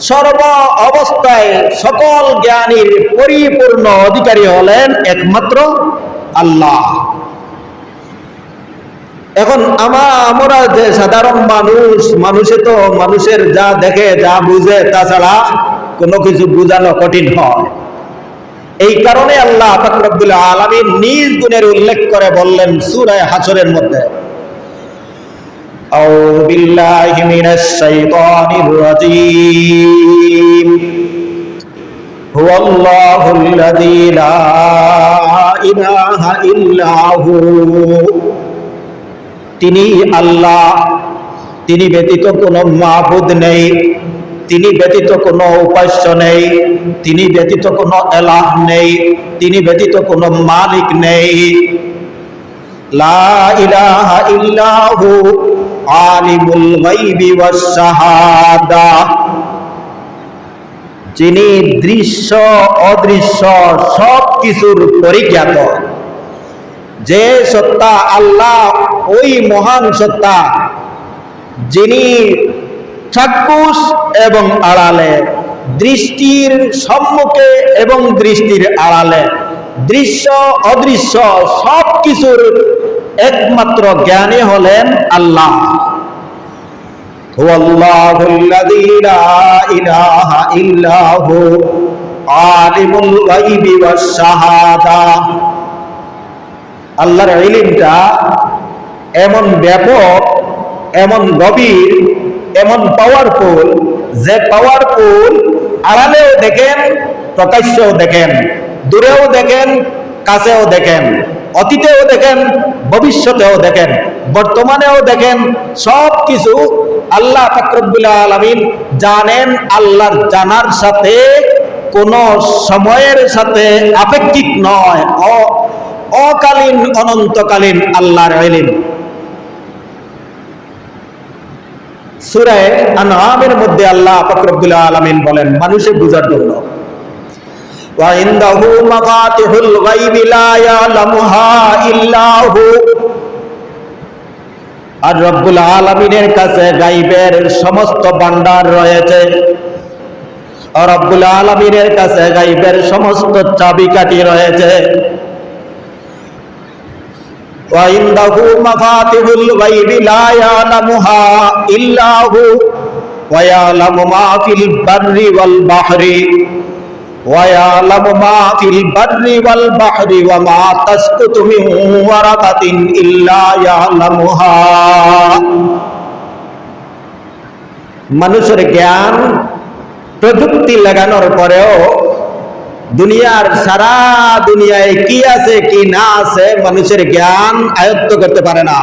সর্ব অবস্থায় সকল জ্ঞানীর পরিপূর্ণ অধিকারী হলেন একমাত্র আল্লাহ। এখন আমা, আমরা যে সাধারণ মানুষ, মানুষে তো মানুষের যা দেখে, যা বুঝে, তাছাড়া কোনো কিছু বোঝানো কঠিন হয়। এই কারণে আল্লাহ ফাকরাবুল আলমী নিজ গুণের উল্লেখ করে বললেন সুরায় হাসরের মধ্যে। أعوذ بالله من الشيطان الرجيم هو الله الذي لا إله إلا هو তিনি আল্লাহ তিনি ব্যতীত কোনো মাহবুদ নেই তিনি ব্যতীত কোনো উপাস্য নেই তিনি ব্যতীত কোনো এলাহ নেই তিনি ব্যতীত কোনো মালিক নেই লা ইলাহা ইল্লাহু আলিমুল গায়বি ওয়াস শাহাদা যিনি দৃশ্য, অদৃশ্য সব কিছুর পরিজ্ঞাত। যে সত্তা আল্লাহ, ওই মহান সত্তা যিনি চাক্ষুষ এবং আড়ালে, দৃষ্টির সম্মুখে এবং দৃষ্টির আড়ালে, দৃশ্য, অদৃশ্য সব কিছুর একমাত্র জ্ঞানী হলেন আল্লাহ। هو الله الذي لا إله إلا هو عالم الغيب والشهادة আল্লাহর ইলিমটা এমন ব্যাপক এমন গভীর এমন পাওয়ারফুল যে পাওয়ারফুল আড়ালেও দেখেন প্রকাশ্যেও দেখেন দূরেও দেখেন কাছেও দেখেন অতীতেও দেখেন, ভবিষ্যতেও দেখেন, বর্তমানেও দেখেন সব কিছু আল্লাহ আলমিন জানেন আল্লাহর জানার সাথে, কোন সময়ের সাথে আপেক্ষিক নয় অকালীন, অনন্তকালীন আল্লাহর ইলিম। সুরায় আনআমের মধ্যে আল্লাহ ফাকরুল আলামিন বলেন, মানুষের বুঝার জন্য। وعنده مفاتح الغيب لا يعلمها إلا هو আর রব্বুল আলমিনের কাছে গাইবের সমস্ত ভান্ডার রয়েছে আর রব্বুল আলমিনের কাছে গাইবের সমস্ত চাবিকাঠি রয়েছে وعنده مفاتح الغيب لا يعلمها إلا هو ويعلم ما في البر والبحر ويعلم ما في البر والبحر وما تسقط من ورقة إلا يعلمها মানুষের জ্ঞান প্রযুক্তি লাগানোর পরেও দুনিয়ার সারা দুনিয়ায় কি আছে কি না আছে মানুষের জ্ঞান আয়ত্ত করতে পারে না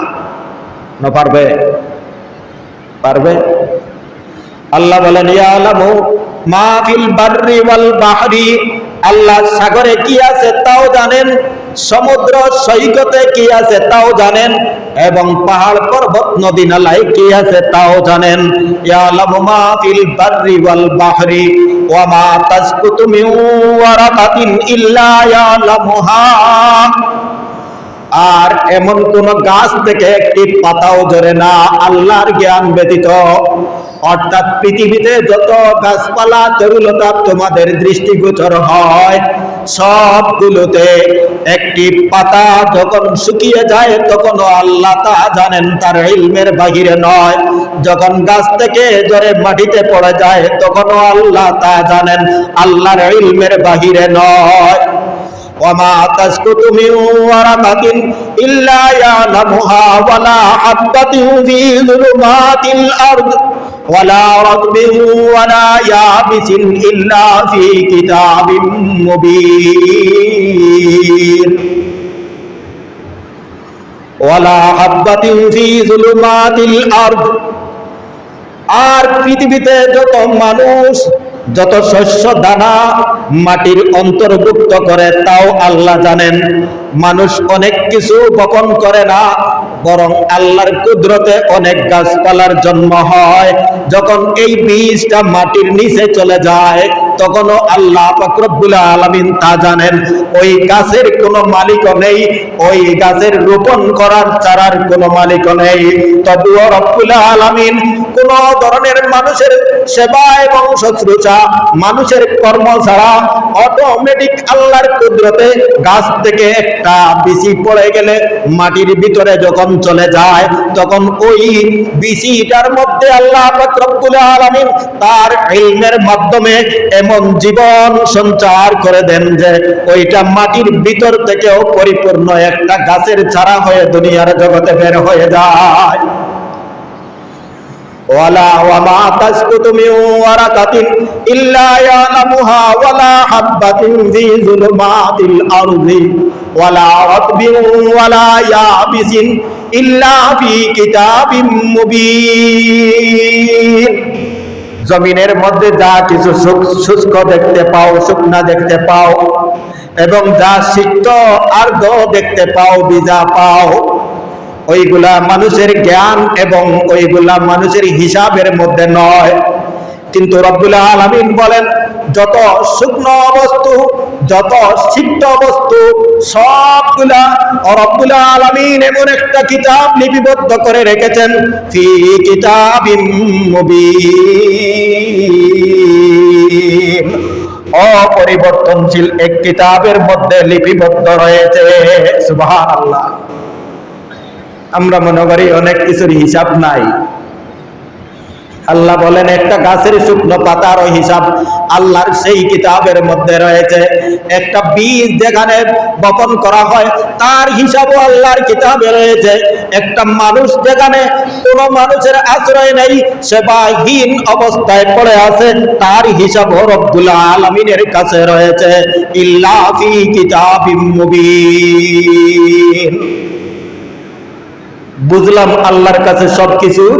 না পারবে পারবে আল্লাহ বলেন ইয়ালামু মা ফিল বাররি ওয়াল বাহরি। আল্লাহ সাগরে কি আছে তাও জানেন, সমুদ্র সৈকতে কি আছে তাও জানেন, এবং পাহাড় পর্বত নদী নালায় কি আছে তাও জানেন। ইয়ালামু মা ফিল বাররি বাহরি, ওয়া মা তাসকুতু মিন ওয়ারাকাতিন আর এমন কোন গাছ থেকে একটি পাতাও ধরে না, আল্লাহর জ্ঞান ব্যতীত। অর্থাৎ পৃথিবীতে যত গাছপালা, তরুলতা তোমাদের দৃষ্টিগোচর হয়, সবগুলোতে একটি পাতা যখন শুকিয়ে যায়, তখন আল্লাহ তা জানেন, তার ইলমের বাহিরে নয়। যখন গাছ থেকে জরে মাটিতে পড়ে যায়, তখনও আল্লাহ তা জানেন, আল্লাহর ইলমের বাহিরে নয়। وما تسقط من ورقة إلا يعلمها ولا حبة في ظلمات الأرض ولا رطب ولا يابس إلا في كتاب مبين ولا حبة في ظلمات الأرض আর পৃথিবীতে যত মানুষ যত শস্য দানা মাটির অন্তর্ভুক্ত করে, তাও আল্লাহ জানেন। মানুষ অনেক কিছু বপন করে না, বরং আল্লাহর কুদরতে অনেক গাছপালার জন্ম হয়। যখন এই বীজটা মাটির নিচে চলে যায় তখনও আল্লাহ ফাকরুল আলমিন তা জানেন। ওই গাছের কোনো মালিকও নেই, ওই গাছের রোপণ করার চারার কোনো মালিকও নেই। তবুও রব্বুল আলমিন কোন ধরনের মানুষের সেবা এবং শুশ্রূষা, মানুষের কর্ম ছাড়া অটোমেটিক আল্লাহর কুদরতে গাছ থেকে একটা বিচি পড়ে গেলে মাটির ভিতরে যখন চলে যায়, তখন ওই বিচিটার মধ্যে আল্লাহ রব্বুল আলামিন তার ইলমের মাধ্যমে এমন জীবন সঞ্চার করে দেন যে ওইটা মাটির ভিতর থেকেও পরিপূর্ণ একটা গাছের চারা হয়ে দুনিয়ার জগতে বের হয়ে যায়। ইল্লা মুবিন। জমিনের মধ্যে যা কিছু শুষ্ক দেখতে পাও, শুকনা দেখতে পাও, এবং যা সিক্ত আর্দ্র দেখতে পাও, বিজা পাও, ওইগুলা মানুষের জ্ঞান এবং ওইগুলা মানুষের হিসাবের মধ্যে নয়। কিন্তু রব্বুল আলামিন বলেন, যত শুকনো বস্তু, যত সিক্ত বস্তু, সবগুলা রব্বুল আলামিন এমন একটা কিতাব লিপিবদ্ধ করে রেখেছেন অপরিবর্তনশীল এক কিতাবের মধ্যে লিপিবদ্ধ রয়েছে, সুবহানাল্লাহ। আমরা মনে করি অনেক কিছুর হিসাব নাই। আল্লাহ বলেন, একটা গাছের শুকনো পাতারও হিসাব আল্লাহর সেই কিতাবের মধ্যে রয়েছে। একটা বীজ যেখানে বপন করা হয়, তার হিসাবও আল্লাহর কিতাবে রয়েছে। একটা মানুষ যেখানে কোনো মানুষের আশ্রয় নেই সেবাহীন অবস্থায় পড়ে আছে, তার হিসাবও রব্বুল আলমিনের কাছে রয়েছে। ইল্লা ফি কিতাবিম বুঝলাম আল্লাহর কাছে সবকিছুর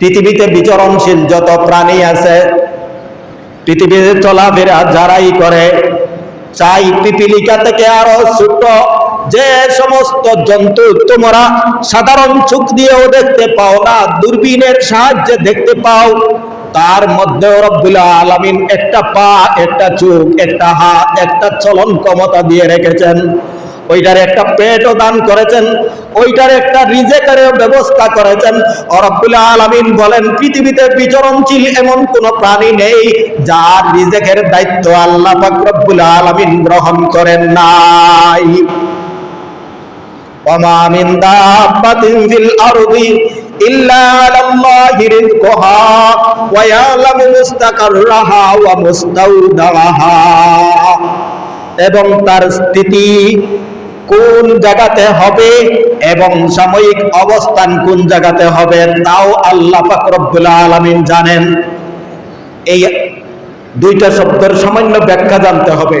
পৃথিবীতে বিচরণশীল যত প্রাণী আছে, পৃথিবীতে চলাফেরা যারাই করে, চাই পিপিলিকা থেকে আরও ছোট, যে সমস্ত জন্তু তোমরা সাধারণ চোখ দিয়েও দেখতে পাও না, দূরবীনের সাহায্যে দেখতে পাও, তার মধ্যে একটা পা, একটা চোখ, একটা হাত, একটা চলন ক্ষমতা দিয়ে রেখেছেন। ওইটার একটা পেটও দান করেছেন ওইটার একটা রিজেকের ব্যবস্থা করেছেন রব্বুল আলামিন বলেন পৃথিবীতে বিচরণশীল এমন কোন প্রাণী নেই যার রিজেকের দায়িত্ব আল্লাহ পাক রব্বুল আলামিন গ্রহণ করেন নাই وما من دابة في الأرض إلا على الله رزقها ويعلم مستقرها ومستودعها এবং তার স্থিতি কোন জায়গাতে হবে এবং সাময়িক অবস্থান কোন জায়গাতে হবে তাও আল্লাহ পাক রব্বুল আলামিন জানেন। এই দুইটা শব্দের সামান্য ব্যাখ্যা জানতে হবে।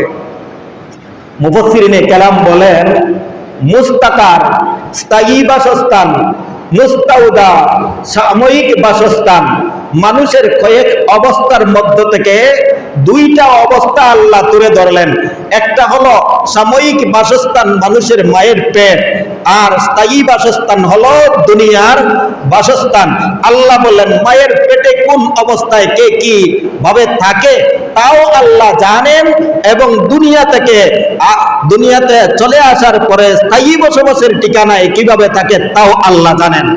মুফসিরিনে কেলাম বলেন, মুস্তাকার স্থায়ী বাসস্থান, মুস্তাউদা সাময়িক বাসস্থান, মানুষের কয়েক অবস্থার মধ্য থেকে দুইটা অবস্থা আল্লাহ তুলে ধরলেন একটা হলো সাময়িক বাসস্থান মানুষের মায়ের পেট আর স্থায়ী বাসস্থান হলো দুনিয়ার বাসস্থান আল্লাহ বললেন মায়ের পেটে কোন অবস্থায় কে কি ভাবে থাকে তাও আল্লাহ জানেন এবং দুনিয়া থেকে আ- দুনিয়াতে চলে আসার পরে স্থায়ী বসবাসের ঠিকানায় কিভাবে থাকে তাও আল্লাহ জানেন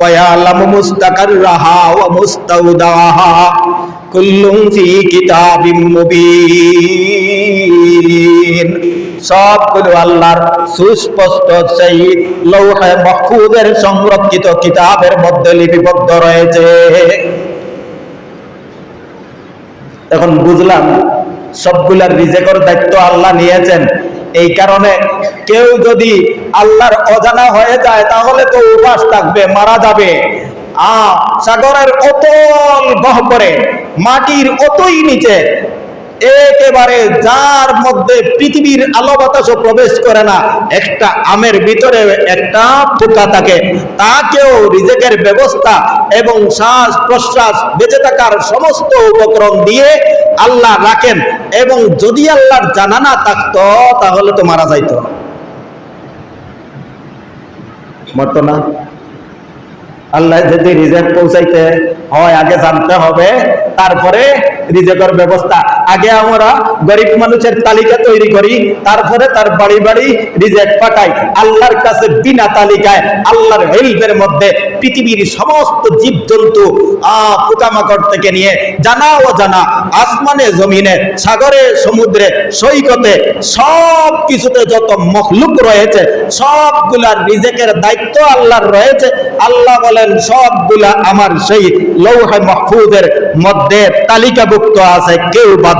ويعلم مستقرها ومستودعها কুল্লুম ফি কিতাবিম মুবিন। সবগুলো আল্লাহর সুস্পষ্ট সেই লৌহে মহফুজের সংরক্ষিত কিতাবের মধ্যে লিপিবদ্ধ রয়েছে। এখন বুঝলাম, সবগুলার রিজেকর দায়িত্ব আল্লাহ নিয়েছেন। এই কারণে কেউ যদি আল্লাহর অজানা হয়ে যায়, তাহলে তো উপাস থাকবে, মারা যাবে। আ, সাগরের অতল গহ্বরে মাটির অতই নিচে, একেবারে যার মধ্যে পৃথিবীর আলো বাতাসও প্রবেশ করে না, একটা আমের ভিতরে একটা পোকা থাকে। তাকেও রিজেকের ব্যবস্থা এবং শ্বাস প্রশ্বাস বেঁচে থাকার সমস্ত উপকরণ দিয়ে আল্লাহ রাখেন এবং যদি আল্লাহর জানা না থাকতো, তাহলে তো মারা যাইতো। মরতো না? আল্লাহ যদি রিজেক্ট পৌঁছাইতে হয় আগে জানতে হবে তারপরে রিজেক্টের ব্যবস্থা। আগে আমরা গরিব মানুষের তালিকা তৈরি করি, তারপরে তার বাড়ি বাড়ি রিজেক্ট পাঠাই। আল্লাহর কাছে বিনা তালিকায়, আল্লাহর হেল্পের মধ্যে পৃথিবীর সমস্ত জীবজন্তু আহ পোকামাকড় থেকে নিয়ে জানা ও জানা আসমানে, জমিনে, সাগরে, সমুদ্রে, সৈকতে সব কিছুতে যত মখলুক রয়েছে সবগুলার রিজেকের দায়িত্ব আল্লাহর রয়েছে। আল্লাহ বলেন, সবগুলা আমার সেই লৌহে মাহফুজের মধ্যে তালিকাভুক্ত আছে, কেউ বাদ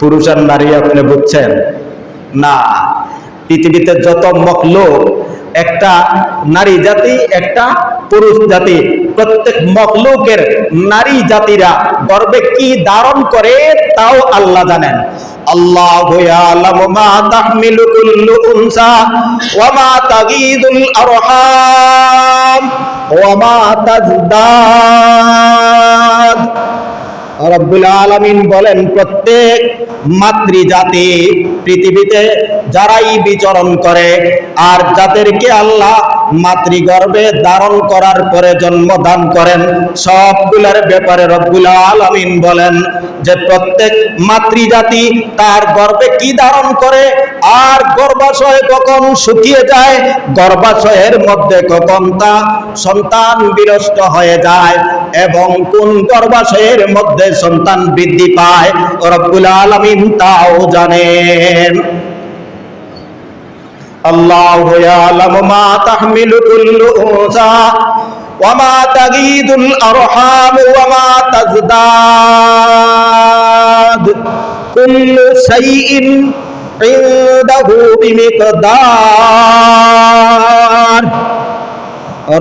পুরুষ আর নারী আপনি বুঝছেন? না। পৃথিবীতে যত মখলুক একটা নারী জাতি, একটা পুরুষ জাতি। প্রত্যেক মখলুকের নারী জাতিরা গর্বে কি ধারণ করে তাও আল্লাহ জানেন। আল্লাহ মা মা আরহাম রব্বুল আলমিন বলেন প্রত্যেক মাতৃজাতি পৃথিবীতে যারাই বিচরণ করে আর যাদেরকে আল্লাহ মাতৃগর্ভে ধারণ করার পরে জন্মদান করেন। সবগুলার ব্যাপারে রব্বুল আলামিন বলেন যে প্রত্যেক মাতৃজাতি তার গর্ভে কি ধারণ করে, আর গর্ভাশয় কখন শুকিয়ে যায়, গর্ভাশয়ের মধ্যে কখন তা সন্তান বিনষ্ট হয়ে যায় এবং কোন গর্ভাশয়ের মধ্যে সন্তান বৃদ্ধি পায়, রব্বুল আলামিন তাও জানেন। আল্লাহু ইয়ালামু মা তাহমিলু কুল্লু উনসা ওয়া মা তাগীদুল আরহাম ওয়া মা তাজদাদ। কুল্লু শাইইন ইনদাহু বিমিকদার।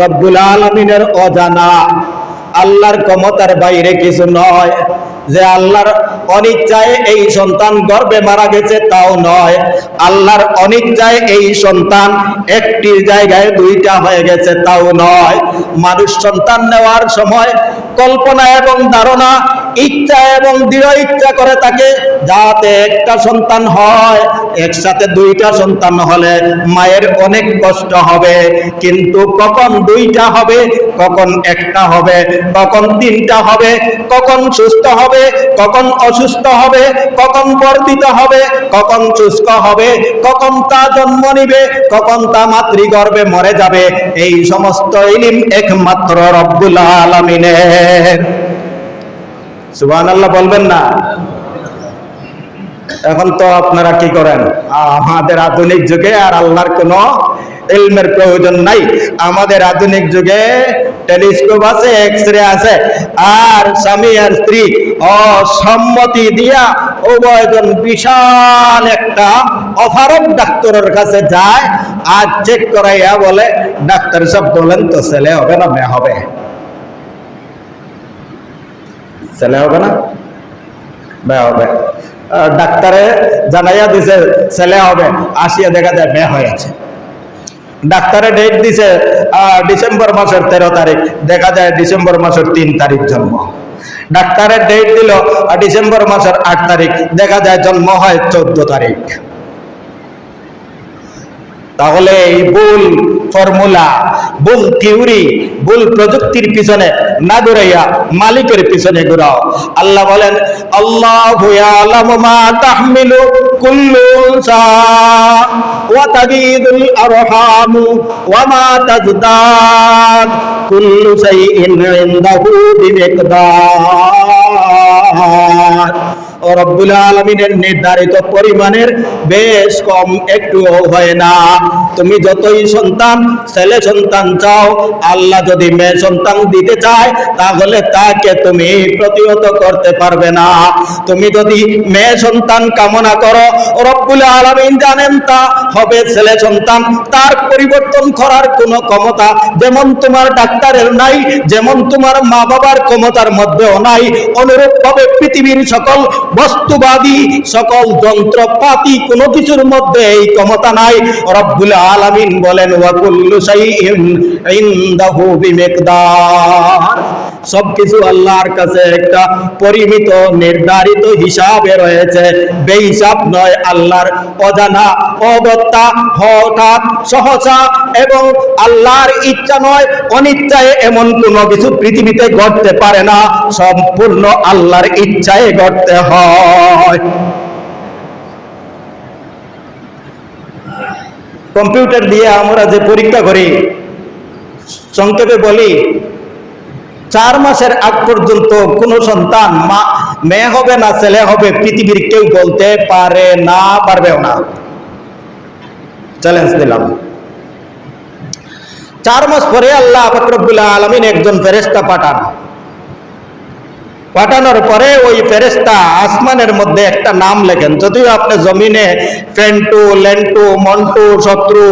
রব্বুল আলামিনের অজানা আল্লাহর ক্ষমতার বাইরে কিছু নয়। যে আল্লাহর অনিচ্ছায় এই সন্তান গর্বে মারা গেছে, তাও নয়। আল্লাহর অনিচ্ছায় এই সন্তান একটি জায়গায় দুইটা হয়ে গেছে, তাও নয়। মানুষ সন্তান নেওয়ার সময় কল্পনা এবং ধারণা ইচ্ছা এবং দৃঢ় ইচ্ছা করে থাকে যাতে একটা সন্তান হয়, একসাথে দুইটা সন্তান হলে মায়ের অনেক কষ্ট হবে। কিন্তু কখন দুইটা হবে, কখন একটা হবে, কখন তিনটা হবে, কখন সুস্থ হবে, কখন অসুস্থ হবে, কখন বর্ধিত হবে, কখন শুষ্ক হবে, কখন তা জন্ম নিবে, কখন তা মাতৃগর্ভে মরে যাবে, এই সমস্ত ইলিম একমাত্র রব্বুল আলামিনের। সুবহানাল্লাহ বলবেন না। এখন তো আপনারা কি করেন? আমাদের আধুনিক যুগে আর আল্লাহর কোনো ইলমের প্রয়োজন নাই। আমাদের আধুনিক যুগে টেলিস্কোপ আছে এক্স রে আছে, আর স্বামী আর স্ত্রী অসম্মতি দিয়া উভয়জন বিশাল একটা অফারক ডাক্তারের কাছে যায়, আর চেক করাইয়া বলে, ডাক্তার সব বলেন তো ছেলে হবে না, মেয়ে হবে? ছেলে হবে না? মেয়ে হবে। ডাক্তারে জানাইয়া দিছে, ছেলে হবে। আসিয়া দেখা যায় মেয়ে হয়ে আছে। ডাক্তারে ডেট দিছে ডিসেম্বর মাসের তেরো তারিখ। দেখা যায় ডিসেম্বর মাসের তিন তারিখ জন্ম। ডাক্তারের ডেট দিল ডিসেম্বর মাসের আট তারিখ। দেখা যায় জন্ম হয় চোদ্দ তারিখ। তাহলে এই ভুল ফর্মুলা, ভুল থিওরি ভুল প্রযুক্তির পিছনে না ঘুরাইয়া মালিকের পিছনে ঘুরাও। আল্লাহ বলেন, আল্লাহ তাহমিলু কুল্লু উনসা ওয়া তাগীদুল আরহাম ওয়া মা তাজদাদ কুল্লু শাইইন ইনদাহু বিমিকদার। রব্বুল আলমিনের নির্ধারিত পরিমাণের বেশ কম একটু হয় না। তুমি যতই সন্তান, ছেলে সন্তান চাও, আল্লাহ যদি মেয়ে সন্তান দিতে চায়, তাহলে তাকে তুমি প্রতিহত করতে পারবে না। তুমি যদি মেয়ে সন্তান কামনা করো রব্বুল আলমিন জানেন তা, হবে ছেলে সন্তান, তার পরিবর্তন করার কোনো ক্ষমতা যেমন তোমার ডাক্তারের নাই, যেমন তোমার মা বাবার ক্ষমতার মধ্যেও নাই। অনুরূপ ভাবে পৃথিবীর সকল বস্তুবাদী সকল যন্ত্রপাতি কোনো কিছুর মধ্যে এই ক্ষমতা নাই। রব্বুল আলামিন বলেন, ওয়া কুল্লু শাইইন ইনদাহু বিমিকদার। সবকিছু আল্লাহর কাছে একটা পরিমিত, নির্ধারিত হিসাবে রয়েছে। বেহিসাব নয়, আল্লাহর অজানা অগত্যা, হঠাৎ, সহসা এবং আল্লাহর ইচ্ছা নয়, অনিচ্ছায় এমন কোনো কিছু পৃথিবীতে ঘটতে পারে না। সম্পূর্ণ আল্লাহর ইচ্ছায় ঘটতে হয়। কম্পিউটার দিয়ে আমরা যে পরীক্ষা করি, সংক্ষেপে বলি, চার মাসের আগ পর্যন্ত কোনো সন্তান মা, মেয়ে হবে না, ছেলে হবে, পৃথিবীর কেউ বলতে পারে না, পারবেও না। চ্যালেঞ্জ দিলাম। চার মাস পরে আল্লাহ ফকরবুল্লাহ আলমিন একজন ফেরেস্তা পাঠান। পাঠানোর পরে ওই ফেরেস্তা আসমানের মধ্যে একটা নাম লেখেন। যদিও আপনি জমিনে ফেন্টু লেন্টু, মন্টু, শত্রু,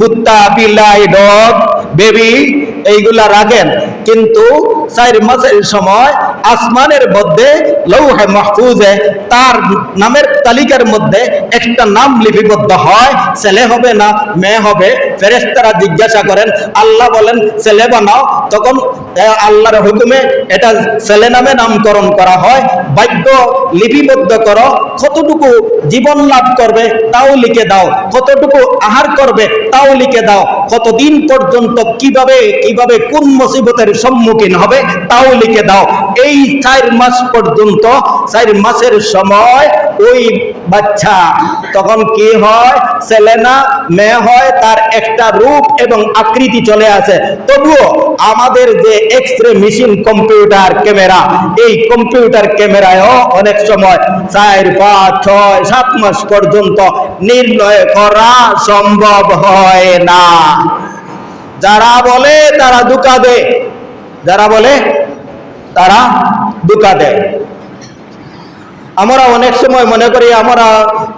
কুত্তা, বিলাই, ডগ, বেবি এইগুলা রাখেন, কিন্তু চার মাসের সময় আসমানের মধ্যে, লৌহে মাহফুজে, তার নামের তালিকার মধ্যে একটা নাম লিপিবদ্ধ হয়, ছেলে হবে না, মেয়ে হবে। ফেরেস্তারা জিজ্ঞাসা করেন, আল্লাহ বলেন, ছেলে বানাও। তখন আল্লাহর হুকুমে এটা ছেলে নামে নামকরণ করা হয়। বাক্য লিপিবদ্ধ করো, কতটুকু জীবন লাভ করবে তাও লিখে দাও। কতটুকু আহার করবে তাও লিখে দাও। কতদিন পর্যন্ত কীভাবে কীভাবে কোন মুসিবতের সম্মুখীন হবে তাও লিখে দাও। এই চার মাস পর্যন্ত, চার মাসের সময় ওই বাচ্চা তখন কি হয়? ছেলে না, মেয়ে হয়, তার একটা রূপ এবং আকৃতি চলে আসে। তবুও আমাদের যে X ray machine computer camera এই কম্পিউটার ক্যামেরায়ও অনেক সময় চার, পাঁচ, ছয়, সাত মাস পর্যন্ত নির্ণয় করা সম্ভব হয় না। যারা বলে তারা দুকা দেয়। যারা বলে তারা দুকা দেয়। আমরা অনেক সময় মনে করি, আমরা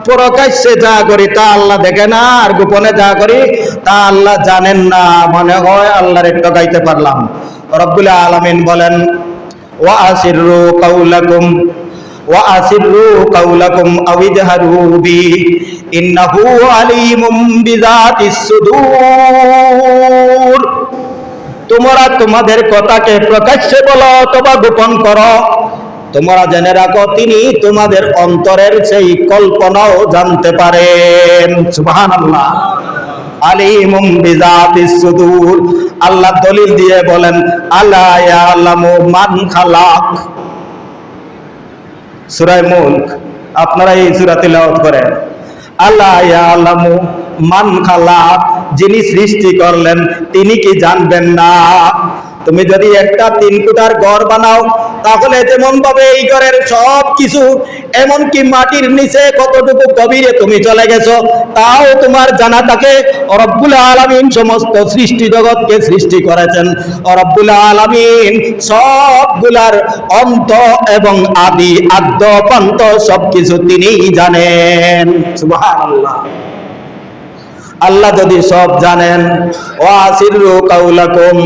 প্রকাশ্যে যা করি তা আল্লাহ দেখে না, আর গোপনে যা করি তা আল্লাহ জানেন না। মনে হয় আল্লাহর একটু গাইতে পারলাম। রব্বুল আলামিন বলেন, ওয়া আসিরু কাউলাকুম, ওয়া আসিরু কাউলাকুম আও ইজহারু বি, ইন্নাহু আলিমুম বিযাতিস সুদূর। তোমরা তোমাদের কথাকে প্রকাশ্যে বলো অথবা গোপন করো। তোমরা জেনে রাখো, তিনি তোমাদের অন্তরের সেই কল্পনাও জানতে পারেন বিজাতিস সুদূর। আল্লাহ দলিল দিয়ে বলেন, আলা আপনারা এই সূরা তেলাওয়াত করেন। আল্লাহ মান খালাক। যিনি সৃষ্টি করলেন, তিনি কি জানবেন না? তুমি যদি একটা তিন ফুটার ঘর বানাও, তাহলে যেমন ভাবে এই ঘরের সব কিছু এমনকি মাটির নিচে কতটুকু গভীরে তুমি চলে গেছো, তাও তোমার জানা থাকে রব্বুল আলামিন সমস্ত সৃষ্টি জগৎকে সৃষ্টি করেছেন। রব্বুল আলামিন সবগুলার অন্ত এবং আদি, আদ্য পান্ত সবকিছু তিনিই জানেন। সুবহানাল্লাহ। আল্লাহ যদি সব জানেন ও আসিরু কাউলাকুম,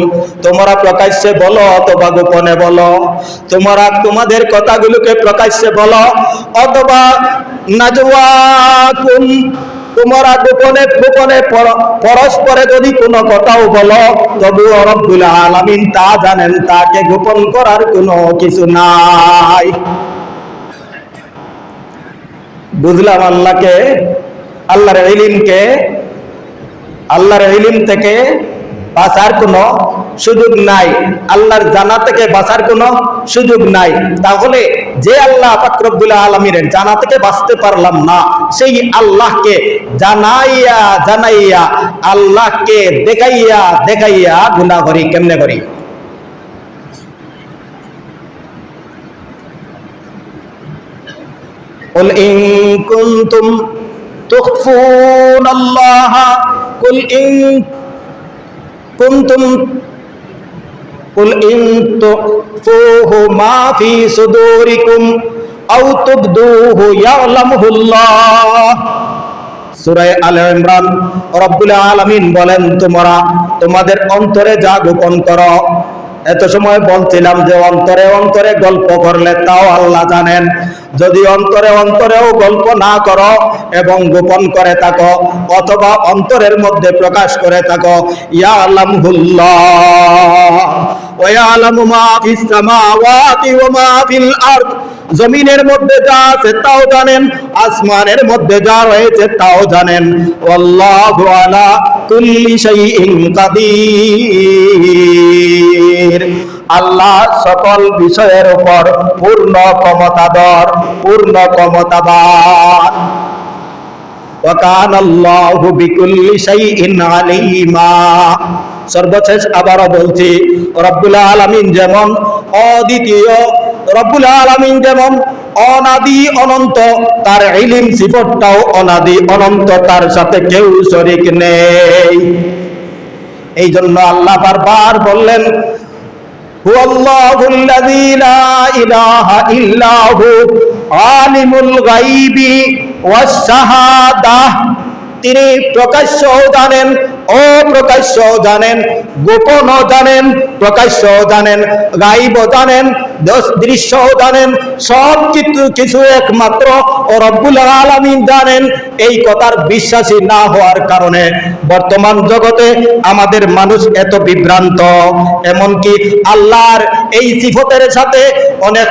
তোমরা প্রকাশ্যে বলো অথবা গোপনে বলো। তোমরা তোমাদের কথাগুলোকে প্রকাশ্যে বলো, অথবা নাজওয়াকুম, তোমরা গোপনে গোপনে পরস্পরে যদি কোনো কথাও বলো, তবু রব্বুল আলামিন তা জানেন, তাকে গোপন করার কোনো কিছু নাই। বুঝলাম আল্লাহকে, আল্লাহর ইলিমকে আল্লাহর ইলিম থেকে বাঁচার কোনো সুযোগ নাই আল্লাহর জানা থেকে বাঁচার কোনো সুযোগ নাই তাহলে যে আল্লাহ ফাকরবুল আলমীর জানা থেকে বাঁচতে পারলাম না সেই আল্লাহকে জানাইয়া জানাইয়া আল্লাহকে দেখাইয়া দেখাইয়া গুণা করি কেমনে করি قل إن كنتم تخفون الله قل إن كنتم قل إن تخفوه ما في صدوركم أو تبدوه يعلمه الله সুরায় আল ইমরান রব্বুল আলামিন বলেন তোমরা তোমাদের অন্তরে যা গোপন করো এত সময় বলছিলাম যে অন্তরে অন্তরে গল্প করলে তাও আল্লাহ জানেন। যদি অন্তরে অন্তরেও গল্প না করো এবং গোপন করে থাকো, অথবা অন্তরের মধ্যে প্রকাশ করে থাকো, ইয়া আলামহুল্লাহ ওয়া ইয়ালামু মা ফিস সামাওয়াতি ওয়া মা ফিল জমিনের মধ্যে যা আছে তাও জানেন, আসমানের মধ্যে যা রয়েছে তাও জানেন। আল্লাহু আলা কুল্লি আল্লাহ সকল বিষয়ের উপর পূর্ণ ক্ষমতাধর, পূর্ণ ক্ষমতাবান। সর্বশেষ আবারও বলছি, রব্বুল আলমিন যেমন অদ্বিতীয়, রব্বুল আলমিন যেমন অনাদি অনন্ত, তার ইলিম সিফটটাও অনাদি অনন্ত, তার সাথে কেউ শরিক নেই। এই জন্য আল্লাহ বারবার বললেন হু হুয়াল্লাহুল্লাযী লা ইলাহা ইল্লাহু আলিমুল গাইবি ওয়াস শাহাদাহ তিনি প্রকাশ্য জানেন অপ্রকাশ্য জানেন গোপন জানেন প্রকাশ্য জানেন গাইব জানেন দৃশ্য জানেন, সব কিছু কিছু একমাত্র ও রব্বুল আলমিন জানেন। এই কথার বিশ্বাসী না হওয়ার কারণে বর্তমান জগতে আমাদের মানুষ এত বিভ্রান্ত। এমনকি আল্লাহর এই সিফতের সাথে অনেক